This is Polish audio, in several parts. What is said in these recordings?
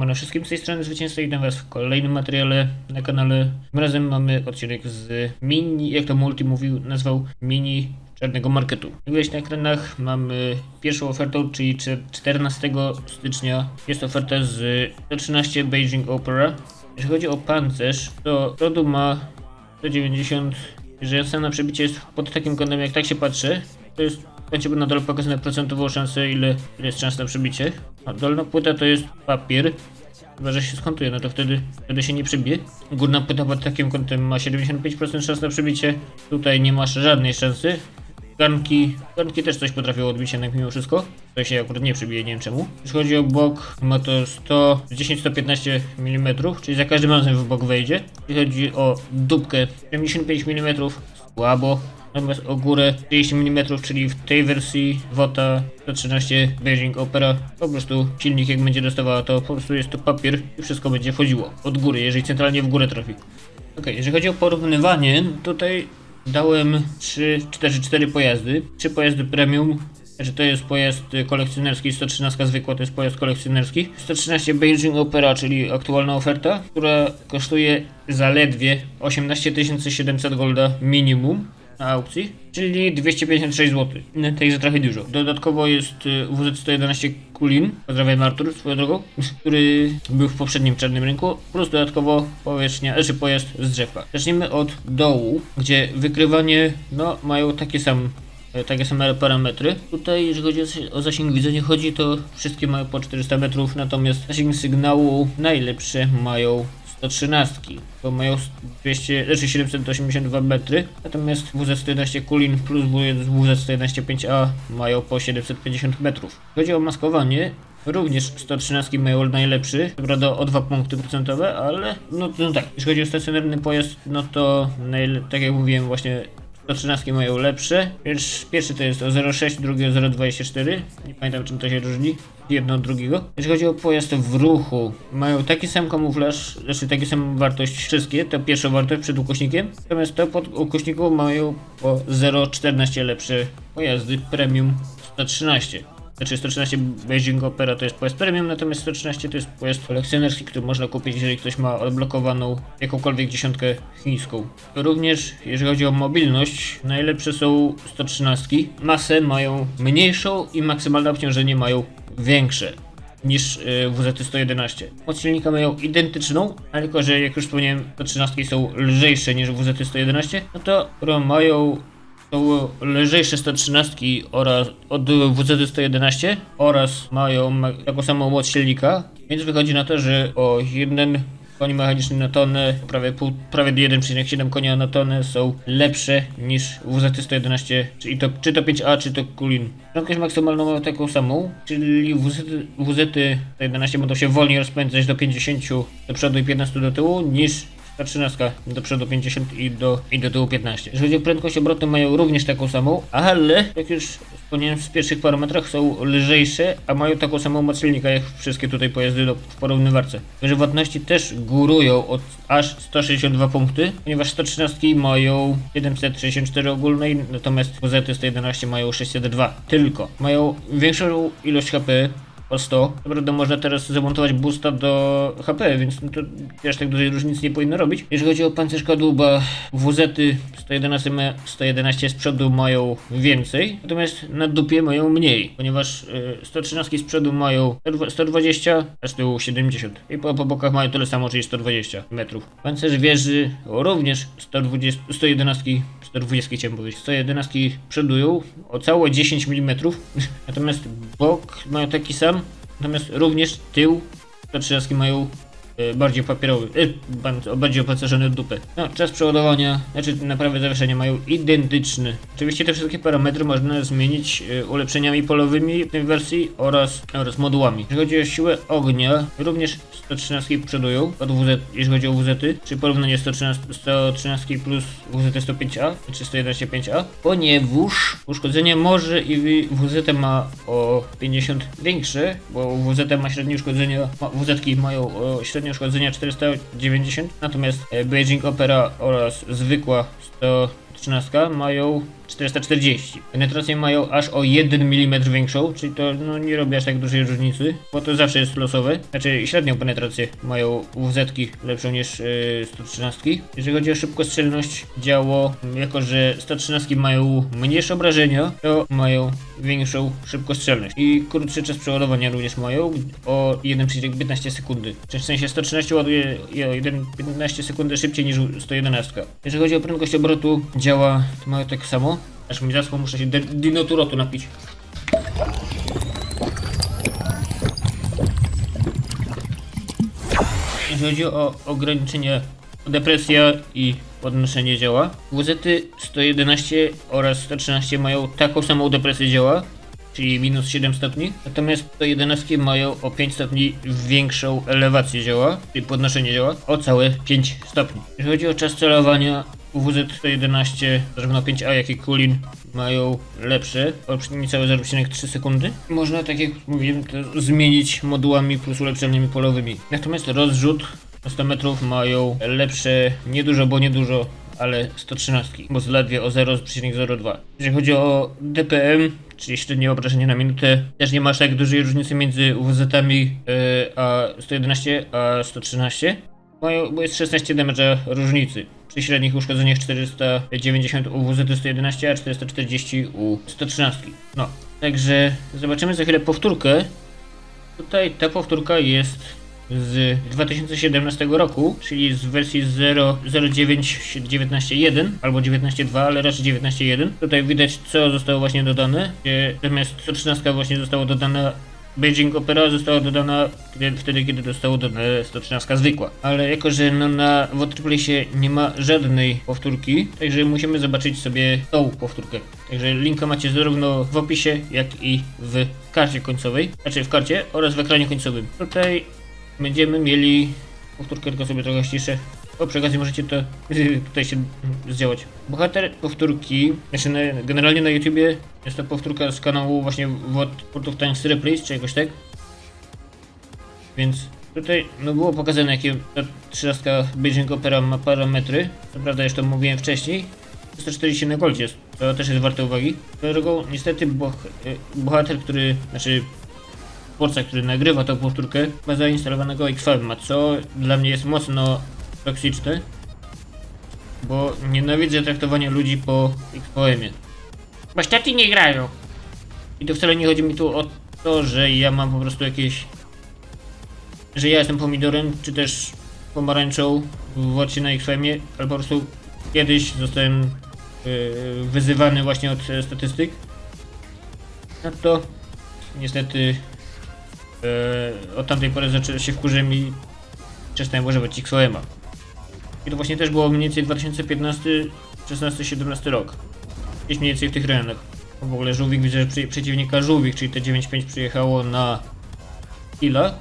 Siemano wszystkim z tej strony Zwycięzca i was w kolejnym materiale na kanale. Tym razem mamy odcinek z mini, jak to Multi mówił, nazwał mini czarnego marketu. Jak widać na ekranach mamy pierwszą ofertę, czyli cze- 14 stycznia. Jest oferta z 113 Beijing Opera. Jeśli chodzi o pancerz, to przodu ma 190, że sam na przebicie jest pod takim kątem, jak tak się patrzy, to jest będzie na dole pokazane procentową szansę, ile, ile jest szans na przebicie. A dolna płyta to jest papier. Chyba, że się skontuje, no to wtedy, wtedy się nie przebije. Górna płyta pod takim kątem ma 75% szans na przebicie. Tutaj nie masz żadnej szansy. Garnki, garnki też coś potrafią odbić jednak mimo wszystko. To się akurat nie przebije, nie wiem czemu. Jeśli chodzi o bok, ma to 100, 10-115 mm, czyli za każdym razem w bok wejdzie. Jeśli chodzi o dupkę, 75 mm, słabo. Natomiast o górę 30 mm, czyli w tej wersji WOTA 113 Beijing Opera po prostu silnik jak będzie dostawała to po prostu jest to papier i wszystko będzie wchodziło od góry, jeżeli centralnie w górę trafi. Ok, jeżeli chodzi o porównywanie, tutaj dałem 3, 4, 4 pojazdy. 3 pojazdy premium. Znaczy to jest pojazd kolekcjonerski, 113 zwykła to jest pojazd kolekcjonerski. 113 Beijing Opera, czyli aktualna oferta, która kosztuje zaledwie 18 700 golda minimum aukcji, czyli 256 zł. Także trochę dużo. Dodatkowo jest y, WZ-111 Kulin, pozdrawiam Artur swoją drogą, który był w poprzednim czarnym rynku, plus dodatkowo powierzchnia, znaczy pojazd z drzewka. Zacznijmy od dołu, gdzie wykrywanie, no, mają takie same e, takie same parametry. Tutaj, jeżeli chodzi o zasięg widzenia chodzi, to wszystkie mają po 400 metrów, natomiast zasięg sygnału najlepsze mają 113, bo mają 200, znaczy 782 metry, natomiast WZ-111 Kulin plus WZ-111 5A mają po 750 metrów. Chodzi o maskowanie, Również 113 mają najlepszy, co prawda o 2 punkty procentowe, ale no, no tak, jeśli chodzi o stacjonarny pojazd, no to tak jak mówiłem właśnie 113 mają lepsze. Pierwszy, pierwszy to jest o 0,6, drugi o 0,24. Nie pamiętam czym to się różni. Jedno od drugiego. Jeśli chodzi o pojazd w ruchu, mają taki sam kamuflaż, znaczy taki sam wartość wszystkie, to pierwsza wartość przed ukośnikiem. Natomiast to pod ukośniku mają o 0,14 lepsze pojazdy premium 113. Znaczy 113 Beijing Opera to jest pojazd premium, natomiast 113 to jest pojazd kolekcjonerski, który można kupić, jeżeli ktoś ma odblokowaną jakąkolwiek dziesiątkę chińską. Również, jeżeli chodzi o mobilność, najlepsze są 113. Masę mają mniejszą i maksymalne obciążenie mają większe niż y, WZ-111. Moc silnika mają identyczną, ale tylko, że jak już wspomniałem, 113 są lżejsze niż WZ-111, no to mają są lżejsze 113 oraz od WZ-111 oraz mają ma- taką samą moc silnika, więc wychodzi na to, że o jeden koń mechaniczny na tonę, prawie, pół, prawie 1,7 konia na tonę są lepsze niż WZ-111, czyli to, czy to 5A, czy to Kulin. Prędkość maksymalną mają taką samą, czyli WZ-111 będą się wolniej rozpędzać do 50 do przodu i 15 do tyłu niż ta 13 do przodu 50 i do, i do tyłu 15. Jeżeli chodzi o prędkość obrotu mają również taką samą, ale jak już wspomniałem w pierwszych parametrach są lżejsze, a mają taką samą moc silnika jak wszystkie tutaj pojazdy do, w porównywarce. Żywotności też górują od aż 162 punkty, ponieważ 113 mają 764 ogólnej, natomiast WZ-111 mają 602 tylko. Mają większą ilość HP, o 100. Co prawda można teraz zamontować boosta do HP, więc no to aż tak dużej różnicy nie powinno robić. Jeżeli chodzi o pancerz kadłuba, WZ-y 111, ma- 111 z przodu mają więcej, natomiast na dupie mają mniej, ponieważ y, 113 z przodu mają 120, a z tyłu 70. I po, po bokach mają tyle samo, czyli 120 metrów. Pancerz wieży również 120, 111 120 chciałem powiedzieć. 111 przodują o całe 10 mm, natomiast bok mają taki sam, natomiast również tył 113 mają bardziej papierowy, ban- bardziej opancerzony dupę. No, czas przeładowania, znaczy naprawy zawieszenia mają identyczny. Oczywiście te wszystkie parametry można zmienić e, ulepszeniami polowymi w tej wersji oraz, oraz modułami. Jeżeli chodzi o siłę ognia, również 113 przodują od WZ, jeśli chodzi o WZ-y, czyli porównanie 113, 113 plus WZ 105A, czy 111 5A, ponieważ uszkodzenie może i WZ ma o 50 większe, bo WZ ma średnie uszkodzenia, ma, WZ-ki mają o średnie uszkodzenia 490, natomiast e, Beijing Opera oraz zwykła 100 13 mają 440. Penetrację mają aż o 1 mm większą, czyli to no, nie robi aż tak dużej różnicy, bo to zawsze jest losowe. Znaczy średnią penetrację mają WZ-ki lepszą niż yy, 113. Jeżeli chodzi o szybkostrzelność działo, jako że 113 mają mniejsze obrażenia, to mają większą szybkostrzelność. I krótszy czas przeładowania również mają o 1,15 sekundy. W sensie 113 ładuje o 1,15 sekundy szybciej niż 111. Jeżeli chodzi o prędkość obrotu, działa mają tak samo. Aż mi zaschło, muszę się dinoturotu napić. Jeżeli chodzi o ograniczenie depresja i podnoszenie działa, WZ 111 oraz 113 mają taką samą depresję działa, czyli minus 7 stopni, natomiast 111 mają o 5 stopni większą elewację działa, czyli podnoszenie działa, o całe 5 stopni. Jeżeli chodzi o czas celowania, WZ 111, zarówno 5A jak i Kulin mają lepsze, o niecałe 0,3 sekundy. Można, tak jak mówiłem, to zmienić modułami plus ulepszeniami polowymi. Natomiast rozrzut 100 metrów mają lepsze, niedużo, bo niedużo, ale 113, bo zaledwie o 0,02. Jeżeli chodzi o DPM, czyli średnie obrażenie na minutę, też nie masz tak dużej różnicy między WZ-ami yy, a 111 a 113. Mają, bo jest 16 damage'a różnicy. Przy średnich uszkodzeniach 490 u WZ 111, a 440 u 113. No, także zobaczymy za chwilę powtórkę. Tutaj ta powtórka jest z 2017 roku, czyli z wersji 0, 09.19.1 albo 19.2, ale raczej 19.1. Tutaj widać co zostało właśnie dodane, gdzie zamiast 113 właśnie zostało dodana Beijing Opera została dodana wtedy, kiedy zostało dodane 113 zwykła. Ale jako, że no na WordPressie nie ma żadnej powtórki, także musimy zobaczyć sobie tą powtórkę. Także linka macie zarówno w opisie, jak i w karcie końcowej, znaczy w karcie oraz w ekranie końcowym. Tutaj będziemy mieli powtórkę, tylko sobie trochę ściszę. O, przy okazji możecie to tutaj się zdziałać. Bohater powtórki, znaczy na, generalnie na YouTubie jest to powtórka z kanału właśnie World of Tanks Replays, czy jakoś tak. Więc tutaj no było pokazane jakie ta 13 Beijing Opera ma parametry. Co prawda już to mówiłem wcześniej. 140 na goldzie to też jest warte uwagi. Drogą niestety boh y, bohater, który, znaczy twórca, który nagrywa tą powtórkę, ma zainstalowanego Xfilma, co dla mnie jest mocno toksyczne, bo nienawidzę traktowania ludzi po Xpoemie. Bo staty nie grają. I to wcale nie chodzi mi tu o to, że ja mam po prostu jakieś... że ja jestem pomidorem, czy też pomarańczą w wodzie na Xfilmie, ale po prostu kiedyś zostałem yy, wyzywany właśnie od e, statystyk. No to niestety Yy, od tamtej pory zaczęło się wkurzyłem i przestałem używać XOM-a. I to właśnie też było mniej więcej 2015, 16, 17 rok. Gdzieś mniej więcej w tych rejonach. W ogóle żółwik widzę, że przy, przeciwnika żółwik, czyli te 9.5 przyjechało na ile?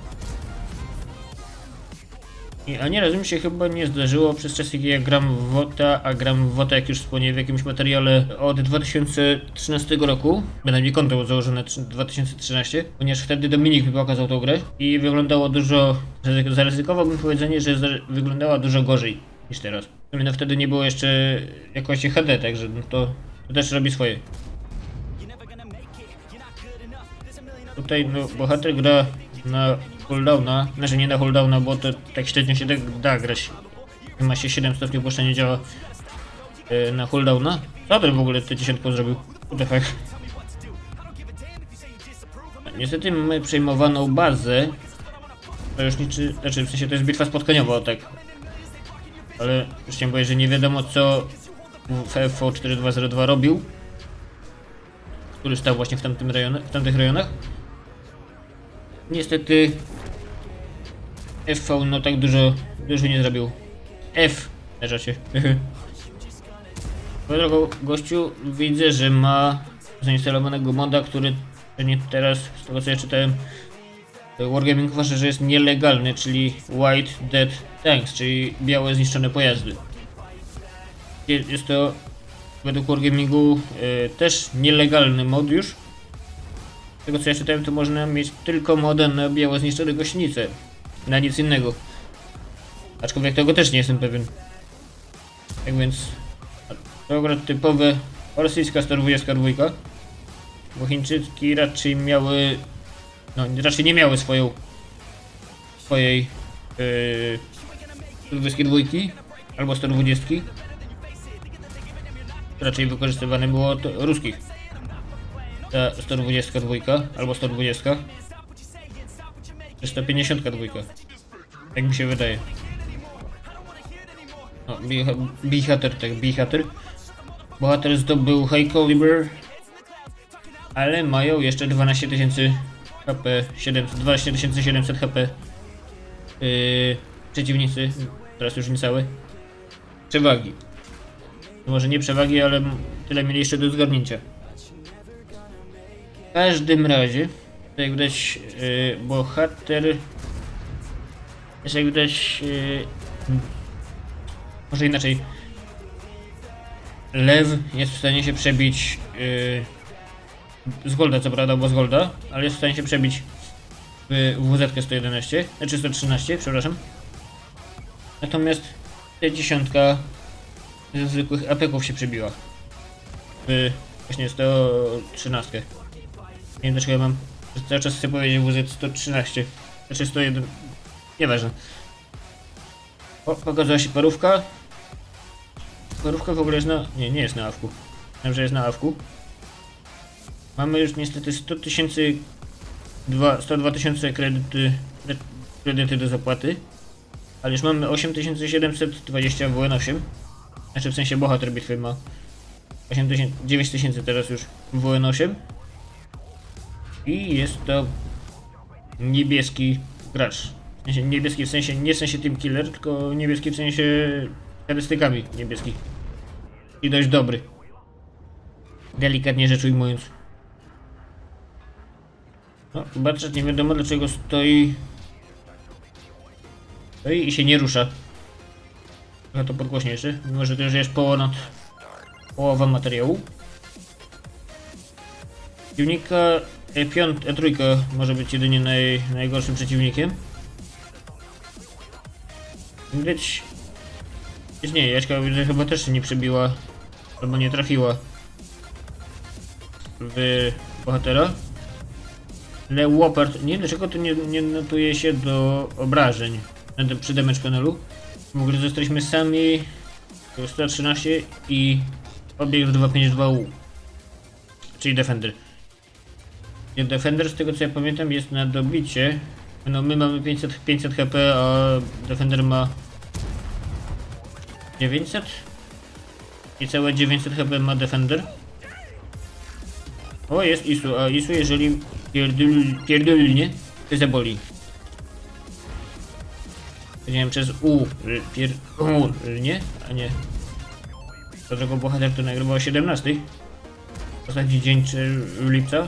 I, a nie raz mi się chyba nie zdarzyło przez czas, kiedy ja gram w WOTA, a gram w WOTA, jak już wspomniałem w jakimś materiale od 2013 roku. Bynajmniej konto było założone tr- 2013, ponieważ wtedy Dominik mi pokazał tą grę i wyglądało dużo, zaryzy- zaryzykowałbym powiedzenie, że wyglądała dużo gorzej niż teraz. No wtedy nie było jeszcze jakości HD, także no to, to też robi swoje. Tutaj no, bohater gra na cooldowna, znaczy nie na cooldowna, bo to tak średnio się da, grać. Ma się 7 stopni opuszczenia działa yy, na cooldowna. Co ten w ogóle tę dziesiątką zrobił? What fuck? Niestety mamy przejmowaną bazę. Sojuszniczy, znaczy w sensie to jest bitwa spotkaniowa, tak. Ale już chciałem powiedzieć, że nie wiadomo co FFO 4202 robił. Który stał właśnie w, tamtym rejonach, w tamtych rejonach. Niestety FV no tak dużo, dużo nie zrobił. F leżacie. Swoją drogą, gościu widzę, że ma zainstalowanego moda, który nie teraz, z tego co ja czytałem, Wargaming uważa, że jest nielegalny, czyli White Dead Tanks, czyli białe zniszczone pojazdy. Je- Jest to według Wargamingu e, też nielegalny mod już. Tego co ja czytałem, to można mieć tylko modę na białe zniszczone gościnice. Na nic innego. Aczkolwiek tego też nie jestem pewien. Tak więc... To akurat typowe rosyjska 122, bo Chińczyki raczej miały, no raczej nie miały swoją, swojej yy, 122 albo 120. Raczej wykorzystywane było to ruskich. Ta 122 albo 120 czy 152. Jak mi się wydaje. O, biha- Bihater, tak, Bihater. Bohater zdobył High Caliber, ale mają jeszcze 12 tysięcy HP, 700, 12 700 HP. Yy, przeciwnicy, teraz już niecałe. Przewagi. Może nie przewagi, ale tyle mieli jeszcze do zgarnięcia. Każdym razie, jak widać, yy, bohater. Jest jak widać. Yy, może inaczej. Lew jest w stanie się przebić yy, z Golda, co prawda, bo z Golda, ale jest w stanie się przebić w WZ 111, znaczy 113, przepraszam. Natomiast ta dziesiątka ze zwykłych apeków się przebiła. W właśnie 113. Nie wiem dlaczego ja mam. Cały czas chcę powiedzieć WZ 113. Znaczy 101. Nieważne. O, pokazała się parówka. Parówka w ogóle jest na... Nie, nie jest na awku. Wiem, że jest na awku. Mamy już niestety 100 tysięcy... dwa- 102 tysiące kredyty, kredyty do zapłaty. Ale już mamy 8720 WN8. Znaczy w sensie bohater bitwy ma 8000, 9000 teraz już WN8. I jest to niebieski gracz. W sensie niebieski w sensie, nie w sensie team killer, tylko niebieski w sensie statystykami niebieski. I dość dobry. Delikatnie rzecz ujmując. No, Batrzat nie wiadomo dlaczego stoi. Stoi i się nie rusza. Trochę to podgłośniejszy, mimo że to już jest ponad połowa materiału. Przeciwnika E5, E3 może być jedynie naj, najgorszym przeciwnikiem. Widać... Jest nie, Jaśka chyba też się nie przebiła, albo nie trafiła w bohatera. Ale Łopart, nie dlaczego to nie, nie notuje się do obrażeń przy damage panelu. W ogóle zostaliśmy sami 113 i obiekt 252U. Czyli Defender. I Defender z tego co ja pamiętam jest na dobicie. No my mamy 500, 500 HP, a Defender ma 900? I całe 900 HP ma Defender. O, jest Isu, a Isu jeżeli pierdol, pierdolnie, to zaboli. Powiedziałem przez U, pier... U, nie? A nie. Dlatego bohater to nagrywał o 17. Ostatni dzień czy lipca.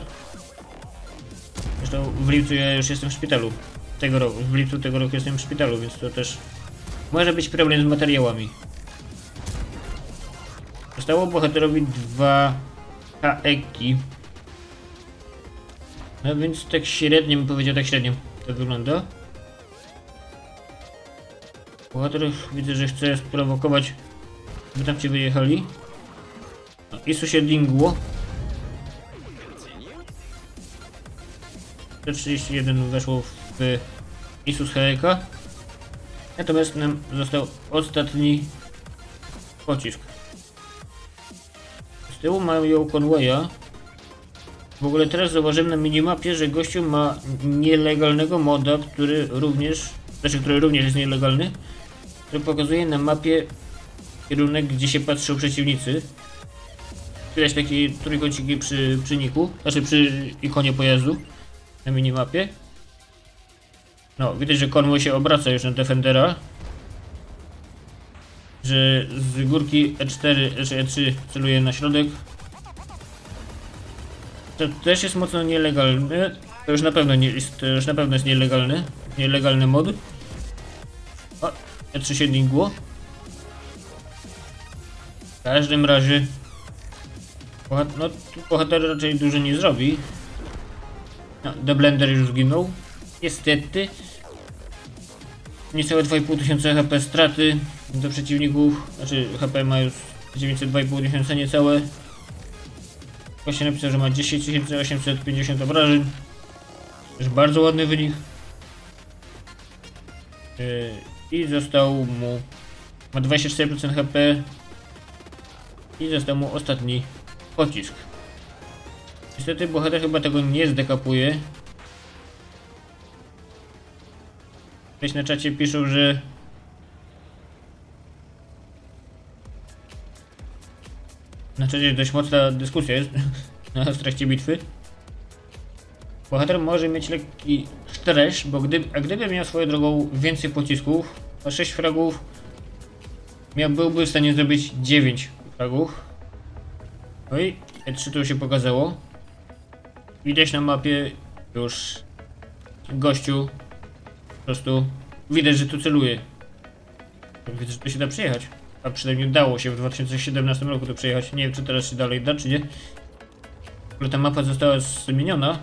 Zresztą w lipcu ja już jestem w szpitalu. Tego roku. W lipcu tego roku jestem w szpitalu, więc to też może być problem z materiałami. Zostało bohaterowi dwa kaeki. No więc tak średnio bym powiedział, tak średnio to wygląda. Bohater widzę, że chce sprowokować, by tam ci wyjechali. No, I sąsiedlingło. 131 weszło w Isus Hereka. Natomiast nam został ostatni pocisk. Z tyłu mają ją Conwaya. W ogóle teraz zauważyłem na minimapie, że gościu ma nielegalnego moda, który również, znaczy który również jest nielegalny, który pokazuje na mapie kierunek, gdzie się patrzą przeciwnicy. Widać takie trójkąciki przy, przyniku, znaczy przy ikonie pojazdu na minimapie. No, widać, że Conway się obraca już na Defendera. Że z górki E4, czy E3 celuje na środek. To też jest mocno nielegalne. To już na pewno nie jest, to już na pewno jest nielegalny. Nielegalny mod. O, E3 się dingło. W każdym razie. No, tu bohater raczej dużo nie zrobi. No, The Blender już zginął. Niestety. Niecałe 2,5 tysiąca HP straty do przeciwników. Znaczy HP ma już 902,5 tysiąca niecałe. Właśnie napisał, że ma 10 850 obrażeń. Też bardzo ładny wynik. Yy, I został mu... Ma 24% HP. I został mu ostatni pocisk. Niestety bohater chyba tego nie zdekapuje. Ktoś na czacie piszą, że na czacie dość mocna dyskusja jest na- w trakcie bitwy. Bohater może mieć lekki stres, bo gdy, a gdyby miał swoją drogą więcej pocisków, o 6 fragów, miał, byłby w stanie zrobić 9 fragów. No i E3 to się pokazało. Widać na mapie już gościu po prostu widać, że tu celuje. Widzę, że to się da przejechać. A przynajmniej udało się w 2017 roku to przejechać. Nie wiem, czy teraz się dalej da, czy nie. Ogóle ta mapa została zmieniona.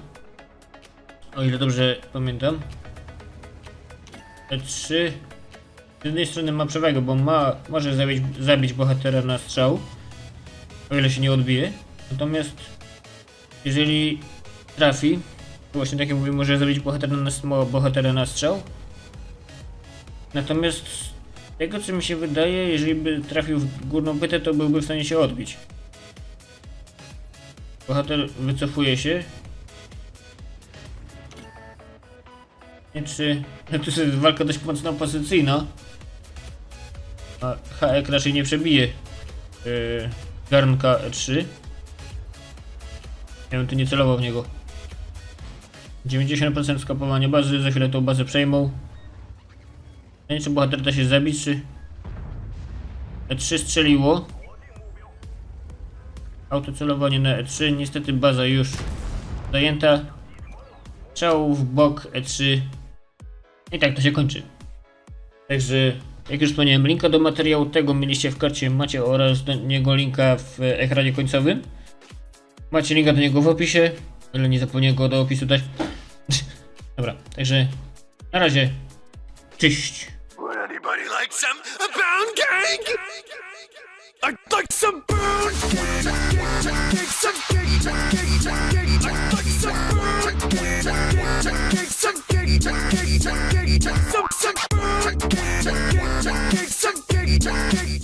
O ile dobrze pamiętam. E3 z jednej strony ma przewagę, bo ma, może zabić, zabić bohatera na strzał. O ile się nie odbije. Natomiast jeżeli trafi, właśnie tak jak mówię, może zabić bohatera na, bohatera na strzał. Natomiast z tego co mi się wydaje, jeżeli by trafił w górną pytę, to byłby w stanie się odbić. Bohater wycofuje się. Nie czy... No to jest walka dość mocno pozycyjna. A HEK raczej nie przebije yy, garnka E3. Ja bym tu nie celował w niego. 90% skapowania bazy, za chwilę tą bazę przejmą. Nie wiem, czy bohater da się zabić, czy... E3 strzeliło. Autocelowanie na E3. Niestety baza już zajęta. Strzał w bok E3. I tak to się kończy. Także, jak już wspomniałem, linka do materiału tego mieliście w karcie macie oraz do niego linka w ekranie końcowym. Macie linka do niego w opisie, ale nie zapomniałem go do opisu dać. Dobra, także na razie. Cześć. Would anybody like some pound cake? I'd like some pound cake. Cake, some cake, cake, cake. I'd like some pound cake. Cake, some cake, cake, cake. Some, some pound cake. Cake, some cake, cake.